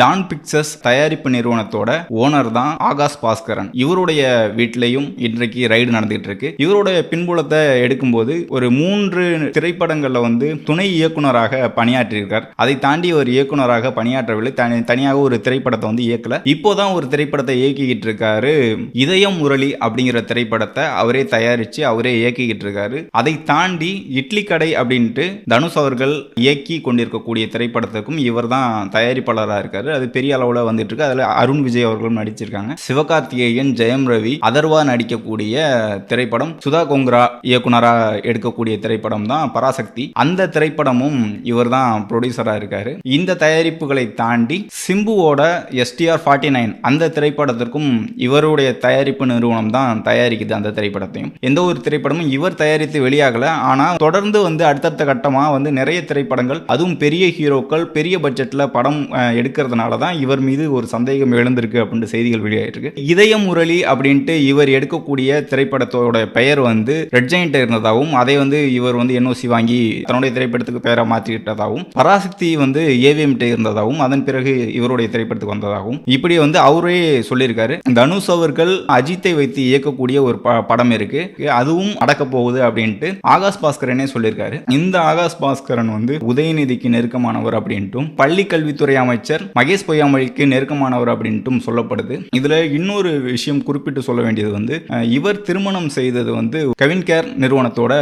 Don pictures தயாரிப்பு நிறுவனத்தோட owner தான் ஆகாஷ் பாஸ்கரன். இவருடைய வீட்லையும் இன்றைக்கு ரைடு நடந்துகிட்டு இருக்கு. இவருடைய பின்புலத்தை எடுக்கும்போது ஒரு மூன்று திரைப்படங்களில் வந்து துணை இயக்குனராக பணியாற்றியிருக்கார். அதை தாண்டி ஒரு இயக்குனராக பணியாற்றவில்லை. தனி தனியாக ஒரு திரைப்படத்தை வந்து இயக்கல. இப்போதான் ஒரு திரைப்படத்தை இயக்கிக்கிட்டு இருக்காரு. இதயம் முரளி அப்படிங்கிற திரைப்படத்தை அவரே தயாரிச்சு அவரே இயக்கிக்கிட்டு இருக்காரு. அதை தாண்டி இட்லி கடை அப்படின்ட்டு தனுஷ் அவர்கள் இயக்கி கொண்டிருக்கக்கூடிய திரைப்படத்துக்கும் இவர் தான் தயாரிப்பாளராக இருக்கார். அது பெரிய அளவில் வந்துட்டு இருக்கு அதில் அருண் விஜய் அவர்களும் நடிச்சிருக்காங்க. சிவகார்த்திகேயன் ஜெயம் ரவி அதர்வா நடிக்கக்கூடிய திரைப்படம் சுதா கோங்கரா இயக்குனராக எடுக்கக்கூடிய திரைப்படம் தான் பராசக்தி. அந்த திரைப்படமும் இவர் தான் ப்ரொடியூசராக இருக்காரு. இந்த தயாரிப்புகளை தாண்டி சிம்புவோட எஸ்டிஆர் ஃபார்ட்டி நைன் அந்த திரைப்படத்திற்கும் இவருடைய தயாரிப்பு நிறுவனம் தான் தயாரிக்குது அந்த திரைப்படத்தையும். எந்த ஒரு திரைப்படமும் இவர் தயாரித்து வெளியாகல. ஆனால் தொடர்ந்து வந்து அடுத்தடுத்த கட்டமாக வந்து நிறைய திரைப்படங்கள் அதுவும் பெரிய ஹீரோக்கள் பெரிய பட்ஜெட்டில் படம் எடுக்கிறது எடுக்கிறதுனால தான் இவர் மீது ஒரு சந்தேகம் எழுந்திருக்கு அப்படின்ட்டு செய்திகள் வெளியாயிருக்கு இதய முரளி அப்படின்ட்டு இவர் எடுக்கக்கூடிய திரைப்படத்தோட பெயர் வந்து ரெட் ஜெயின்ட் இருந்ததாகவும் அதை வந்து இவர் வந்து என்ஓசி வாங்கி தன்னுடைய திரைப்படத்துக்கு பெயரை மாற்றிக்கிட்டதாகவும் பராசக்தி வந்து ஏவிஎம் இருந்ததாகவும் அதன் பிறகு இவருடைய திரைப்படத்துக்கு வந்ததாகவும் இப்படி வந்து அவரே சொல்லியிருக்காரு. தனுஷ் அவர்கள் அஜித்தை வைத்து இயக்கக்கூடிய ஒரு ப- படம் இருக்கு. அதுவும் அடக்க போகுது அப்படின்ட்டு ஆகாஷ் பாஸ்கரனே சொல்லியிருக்காரு. இந்த ஆகாஷ் பாஸ்கரன் வந்து உதயநிதிக்கு நெருக்கமானவர் அப்படின்ட்டும் பள்ளி கல்வித்துறை அமைச்சர் மகேஷ் பொய்யாமொழிக்கு நெருக்கமானவர் அப்படின்ட்டும் சொல்லப்படுது. இதுல இன்னொரு விஷயம் குறிப்பிட்டு சொல்ல வேண்டியது வந்து இவர் திருமணம் செய்தது வந்து கவின் கேர் நிறுவனத்தோட